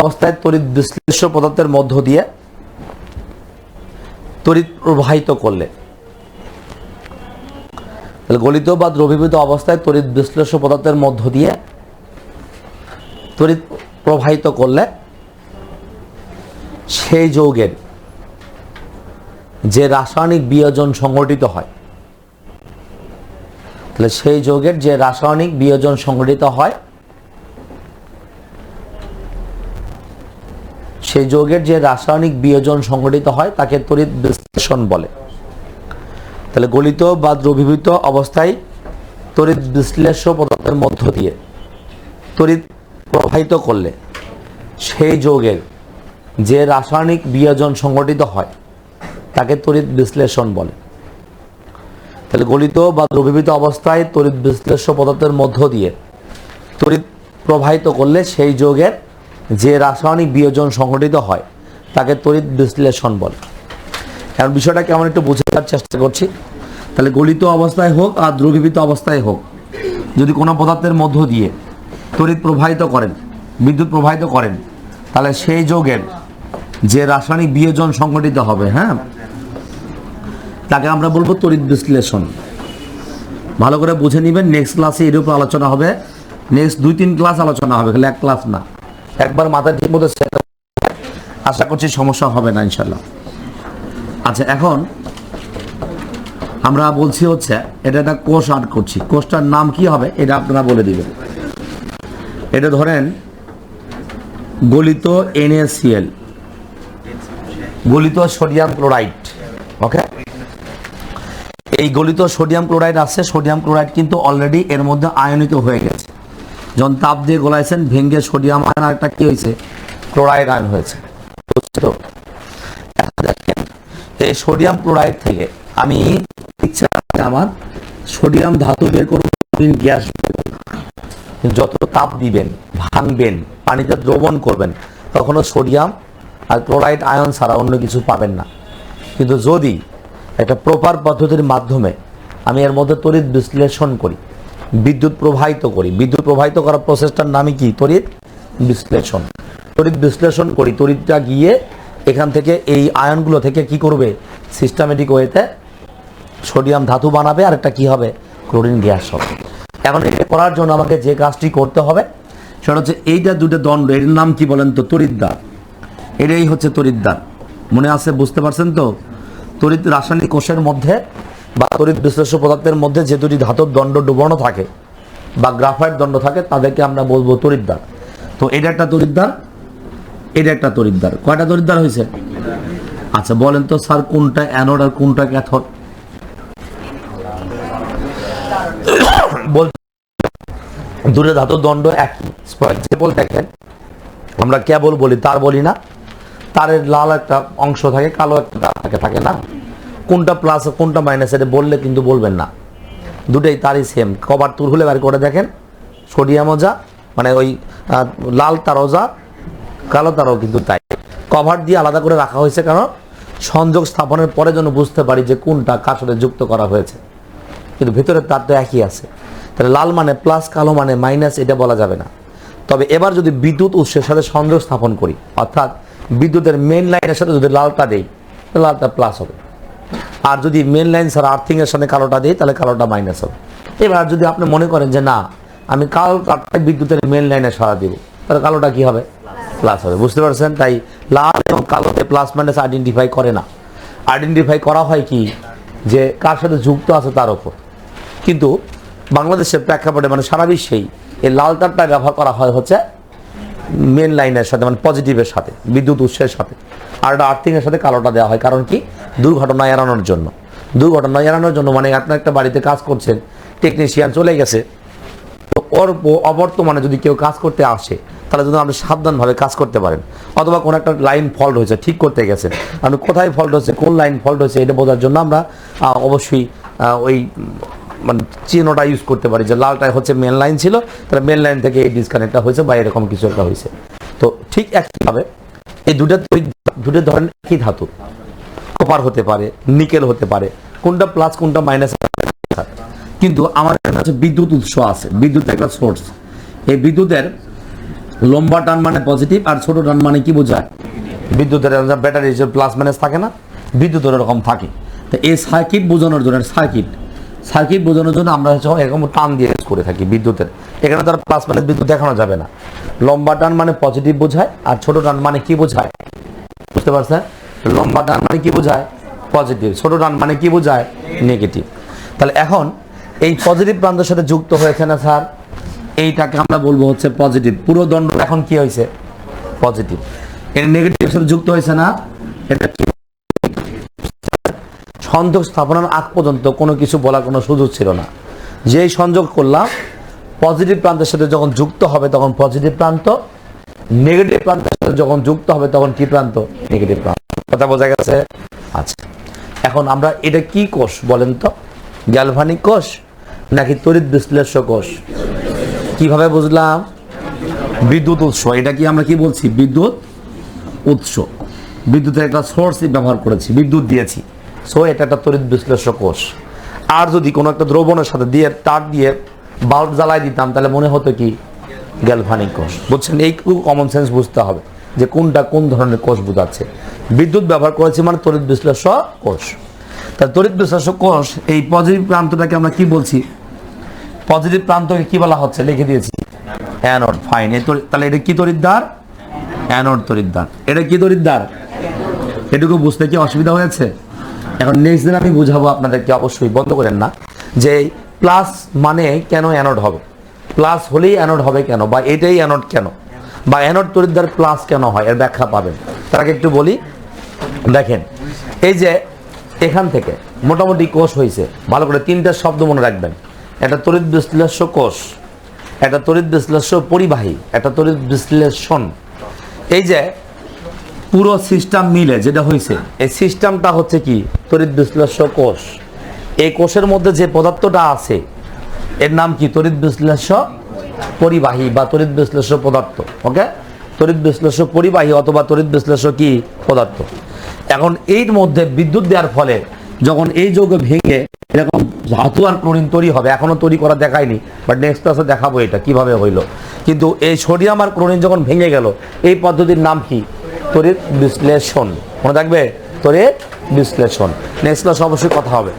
অবস্থায় তড়িৎ বিশ্লেষ্য পদার্থের মধ্য দিয়ে তড়িৎ প্রবাহিত করলে। গলিত বা দ্রবীভূত অবস্থায় তড়িৎ বিশ্লেষ্য পদার্থের মধ্য দিয়ে তড়িৎ প্রবাহিত করলে সেই যৌগের যে রাসায়নিক বিয়োজন সংঘটিত হয়, তাহলে সেই যৌগের যে রাসায়নিক বিয়োজন সংঘটিত হয় সেই যৌগের যে রাসায়নিক বিয়োজন সংঘটিত হয়, তাকে তড়িৎ বিশ্লেষণ বলে। তাহলে গলিত বা দ্রবীভূত অবস্থায় তড়িৎ বিশ্লেষ্য পদার্থের মধ্য দিয়ে তড়িৎ প্রবাহিত করলে সেই যৌগের যে রাসায়নিক বিয়োজন সংঘটিত হয়, তাকে তড়িৎ বিশ্লেষণ বলে। তাহলে গলিত বা দ্রবীভূত অবস্থায় তড়িৎ বিশ্লেষ্য পদার্থের মধ্য দিয়ে তড়িৎ প্রবাহিত করলে সেই যৌগের যে রাসায়নিক বিয়োজন সংঘটিত হয়, তাকে তড়িৎ বিশ্লেষণ বলে। এখন বিষয়টা কেমন একটু বোঝার চেষ্টা করছি। তাহলে গলিত অবস্থায় হোক আর দ্রবীভূত অবস্থায় হোক, যদি কোনো পদার্থের মধ্য দিয়ে তড়িৎ প্রবাহিত করেন, বিদ্যুৎ প্রবাহিত করেন, তাহলে সেই যোগের যে রাসায়নিক বিয়োজন সংঘটিত হবে হ্যাঁ তাকে আমরা বলব তড়িৎ বিশ্লেষণ। ভালো করে বুঝে নেবেন নেক্সট ক্লাসে এর উপর আলোচনা হবে। নেক্সট দুই তিন ক্লাস আলোচনা হবে এক ক্লাস না। একবার মাথায় ঠিক মতো আশা করছি সমস্যা হবে না ইনশাল্লাহ আচ্ছা এখন আমরা বলছি হচ্ছে, এটা একটা কোষ আর্ট করছি। কোষটার নাম কি হবে, এটা আপনারা বলে দিবেন। এটা ধরেন, গলিত NaCl গলিত সোডিয়াম ক্লোরাইড, ওকে? এই গলিত সোডিয়াম ক্লোরাইড আছে, সোডিয়াম ক্লোরাইড কিন্তু অলরেডি এর মধ্যে আয়নিত হয়ে গেছে। যখন তাপ দিয়ে গলাইছেন, ভেঙ্গে সোডিয়াম আয়ন আর একটা কি হয়েছে? ক্লোরাইড আয়ন হয়েছে। বুঝছ এই সোডিয়াম ক্লোরাইড থেকে আমি আমার সোডিয়াম ধাতু বের করব গ্যাস যত তাপ দিবেন, ভাঙবেন, পানিতে দ্রবণ করবেন, তখনও সোডিয়াম আর ক্লোরাইড আয়ন ছাড়া অন্য কিছু পাবেন না। কিন্তু যদি একটা প্রপার পদ্ধতির মাধ্যমে আমি এর মধ্যে তড়িৎ বিশ্লেষণ করি বিদ্যুৎ প্রবাহিত করি। বিদ্যুৎ প্রবাহিত করার প্রসেসটার নামই কি? তড়িৎ বিশ্লেষণ। তড়িৎ বিশ্লেষণ করি। তড়িৎটা গিয়ে এখান থেকে এই আয়নগুলো থেকে কি করবে? সিস্টেমেটিক ওয়েতে সোডিয়াম ধাতু বানাবে, আর একটা কি হবে? ক্লোরিন গ্যাস হবে। এখন এটা করার জন্য আমাকে যে কাজটি করতে হবে, সেটা হচ্ছে এইটা দুটো দণ্ড, এর নাম কি বলেন তো? তড়িৎদ্বার এটাই হচ্ছে তড়িৎদ্বার মনে আছে? বুঝতে পারছেন তো? তড়িৎ রাসায়নিক কোষের মধ্যে বা তড়িৎ বিশ্লেষ্য পদার্থের মধ্যে যে দুটি ধাতব দণ্ড ডুবানো থাকে বা গ্রাফাইট দণ্ড থাকে, তাদেরকে আমরা বলব তড়িৎদ্বার। তো এটা একটা তড়িৎদ্বার, এটা একটা তড়িৎদ্বার। কয়টা তড়িৎদ্বার হয়েছে? আচ্ছা বলেন তো স্যার, কোনটা অ্যানোড আর কোনটা ক্যাথোড বল দূরে ধাতু দণ্ড একই এক্সাম্পল দেখেন, আমরা কেবল বলি, তার বলি না। তারের লাল একটা অংশ থাকে, কালো একটা থাকে না? কোনটা প্লাস কোনটা মাইনাস এটা বললে কিন্তু বলবেন না। দুটোই তারই সেম কভার তুল হলে বার করে দেখেন। সোডিয়ামও যা মানে ওই লাল তারও যা কালো তারও কিন্তু তাই। কভার দিয়ে আলাদা করে রাখা হয়েছে কারণ সংযোগ স্থাপনের পরে যেন বুঝতে পারি যে কোনটা কার সাথে যুক্ত করা হয়েছে। কিন্তু ভিতরে তার তো একই আছে। তাহলে লাল মানে প্লাস কালো মানে মাইনাস এটা বলা যাবে না। তবে এবার যদি বিদ্যুৎ উৎসের সাথে সংযোগ স্থাপন করি, অর্থাৎ বিদ্যুতের মেন লাইনের সাথে যদি লালটা দেই লালটা প্লাস হবে। আর যদি মেন লাইন ছাড়া আর্থিংয়ের সাথে কালোটা দিই, তাহলে কালোটা মাইনাস হবে। এবার যদি আপনি মনে করেন যে না, আমি কালো তারটাই বিদ্যুতের মেন লাইনে সারা দিব, তাহলে কালোটা কি হবে? প্লাস হবে, বুঝতে পারছেন? তাই লাল এবং কালোতে প্লাস মাইনাস আইডেন্টিফাই করে না। আইডেন্টিফাই করা হয় কি? যে কার সাথে যুক্ত আছে তার ওপর কিন্তু বাংলাদেশের প্রেক্ষাপটে মানে সারা বিশ্বেই এই লাল তারটা ব্যবহার করা হয় হচ্ছে মেন লাইনের সাথে মানে পজিটিভের সাথে, বিদ্যুৎ উৎসের সাথে। আর আর্থিংয়ের সাথে কালোটা দেওয়া হয়, কারণ কি? দুর্ঘটনা এড়ানোর জন্য। দুর্ঘটনা এড়ানোর জন্য মানে আপনার একটা বাড়িতে কাজ করছেন টেকনিশিয়ান চলে গেছে, তো ওর অবর্তমানে যদি কেউ কাজ করতে আসে, তাহলে যদি আপনি সাবধানভাবে কাজ করতে পারেন। অথবা কোনো একটা লাইন ফল্ট হয়েছে, ঠিক করতে গেছেন। আপনি কোথায় ফল্ট হচ্ছে কোন লাইন ফল্ট হয়েছে, এটা বোঝার জন্য আমরা অবশ্যই ওই মানে চিহ্নটা ইউজ করতে পারি যে লালটা হচ্ছে মেন লাইন ছিল, তাহলে মেন লাইন থেকে এই ডিসকানেক্টটা হয়েছে বা এরকম কিছু একটা হয়েছে। তো ঠিক একইভাবে এই দুটো দুটো ধরনের একই ধাতু। কপার হতে পারে নিকেল হতে পারে, কোনটা প্লাস কোনটা মাইনাস কিন্তু এখানে হচ্ছে বিদ্যুৎ উৎস আছে, বিদ্যুৎ একটা সোর্স এই বিদ্যুতের লম্বা টান মানে পজিটিভ আর ছোট টান মানে কি বোঝায়? বিদ্যুতের ব্যাটারি হিসেবে প্লাস মাইনাস থাকে না বিদ্যুতের এরকম থাকে। তো এই সার্কিট বোঝানোর জন্য সার্কিট সার্কিট বোঝানোর জন্য আমরা হচ্ছে এরকম টান দিয়ে করে থাকি বিদ্যুতের। এখানে তার প্লাস মাইনাস বিদ্যুৎ দেখানো যাবে না। লম্বা টান মানে পজিটিভ বোঝায় আর ছোট টান মানে কি বোঝায়? বুঝতে পারছেন? লম্বা টান মানে কি বোঝায়? পজিটিভ ছোট টান মানে কি বোঝায়? নেগেটিভ তাহলে এখন এই পজিটিভ প্রান্তের সাথে যুক্ত হয়েছে না, স্যার? এইটাকে আমরা বলব হচ্ছে পজিটিভ পুরো দণ্ড এখন কি হয়েছে? পজিটিভ এর নেগেটিভ সাথে যুক্ত হয়েছে না? এটা? সংযোগ স্থাপনের আগ পর্যন্ত কোনো কিছু বলার কোনো সুযোগ ছিল না। যেই সংযোগ করলাম পজিটিভ প্রান্তের সাথে যখন যুক্ত হবে তখন পজিটিভ প্রান্ত নেগেটিভ প্রান্তের সাথে যখন যুক্ত হবে তখন কি প্রান্ত? নেগেটিভ প্রান্ত। কথা বোঝা গেছে? আচ্ছা। এখন আমরা এটা কি কোষ বলেন তো? গ্যালভানিক কোষ নাকি তড়িৎ বিশ্লেষ্য কোষ? কীভাবে বুঝলাম? বিদ্যুৎ উৎস এটা কি আমরা কি বলছি? বিদ্যুৎ উৎস। বিদ্যুতের একটা সোর্সই ব্যবহার করেছি বিদ্যুৎ দিয়েছি। সো এটা একটা তড়িৎ বিশ্লেষ্য কোষ। আর যদি কোনো একটা দ্রবণের সাথে দিয়ে তার দিয়ে বাল্ব জ্বালাই দিতাম তাহলে মনে হতো কি? গ্যালভানিক কোষ। বুঝছেন? এই কমন সেন্স বুঝতে হবে। যে কোনটা কোন ধরনের কোষ বোঝাচ্ছে। বিদ্যুৎ ব্যবহার করেছে মানে তড়িৎ বিশ্লেষ্য কোষ। তা তড়িৎ বিশ্লেষ্য কোষ, এই পজিটিভ প্রান্তটাকে আমরা কি বলছি? পজিটিভ প্রান্তকে কি বলা হচ্ছে? লিখে দিয়েছি। অ্যানোড ফাইন তাহলে এটা কি তড়িৎদ্বার? অ্যানোড তড়িৎদ্বার। এটা কি তড়িৎদ্বার? এটুকু বুঝতে কি অসুবিধা হয়েছে? এখন নেক্সট দিন আমি বুঝাবো আপনাদেরকে, অবশ্যই বন্ধ করেন না, যে প্লাস মানে কেন অ্যানোড হবে? প্লাস হলেই অ্যানোড হবে কেন? বা এটাই অ্যানোড কেন? বা অ্যানোড তড়িৎদ্বার প্লাস কেন হয়? এর ব্যাখ্যা পাবেন। তার আগে একটু বলি। দেখেন, এই যে এখান থেকে মোটামুটি কোষ হয়েছে ভালো করে তিনটা শব্দ মনে রাখবেন। একটা তড়িৎ বিশ্লেষ্য কোষ, একটা তড়িৎ বিশ্লেষ্য পরিবাহী, একটা তড়িৎ বিশ্লেষণ। এই যে পুরো সিস্টেম মিলে যেটা হয়েছে এই সিস্টেমটা হচ্ছে কি? তড়িৎ বিশ্লেষ্য কোষ। এই কোষের মধ্যে যে পদার্থটা আছে, এর নাম কি? তড়িৎ বিশ্লেষ্য পরিবাহী বা তড়িৎ বিশ্লেষ্য পদার্থ ওকে তড়িৎ বিশ্লেষ্য পরিবাহী অথবা তড়িৎ বিশ্লেষ্য কি? পদার্থ। এখন এর মধ্যে বিদ্যুৎ দেওয়ার ফলে যখন এই যৌগ ভেঙে এরকম ধাতু আর ক্লোরিন তৈরি হবে, এখনও তৈরি করা দেখায়নি বাট নেক্সট ক্লাসে দেখাবো এটা, কীভাবে হইল। কিন্তু এই সোডিয়াম আর ক্লোরিন যখন ভেঙে গেল, এই পদ্ধতির নাম কি? তড়িৎ বিশ্লেষণ। মনে থাকবে? তড়িৎ বিশ্লেষণ। নেক্সট ক্লাস অবশ্যই কথা হবে।